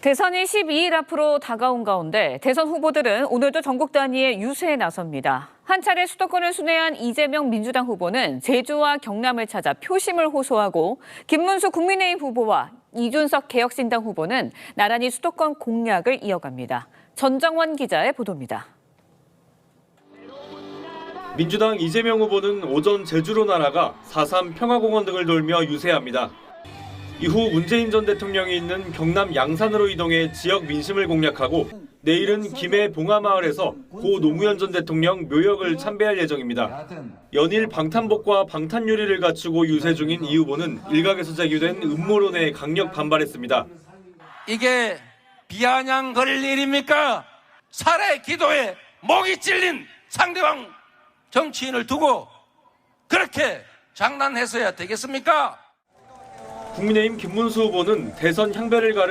대선이 12일 앞으로 다가온 가운데 대선 후보들은 오늘도 전국 단위의 유세에 나섭니다. 한 차례 수도권을 순회한 이재명 민주당 후보는 제주와 경남을 찾아 표심을 호소하고 김문수 국민의힘 후보와 이준석 개혁신당 후보는 나란히 수도권 공약을 이어갑니다. 전정원 기자의 보도입니다. 민주당 이재명 후보는 오전 제주로 날아가 4.3 평화공원 등을 돌며 유세합니다. 이후 문재인 전 대통령이 있는 경남 양산으로 이동해 지역 민심을 공략하고 내일은 김해 봉하마을에서 고 노무현 전 대통령 묘역을 참배할 예정입니다. 연일 방탄복과 방탄유리를 갖추고 유세 중인 이 후보는 일각에서 제기된 음모론에 강력 반발했습니다. 이게 비아냥 거릴 일입니까? 살해 기도에 목이 찔린 상대방 정치인을 두고 그렇게 장난해서야 되겠습니까? 국민의힘 김문수 후보는 대선 향배를 가른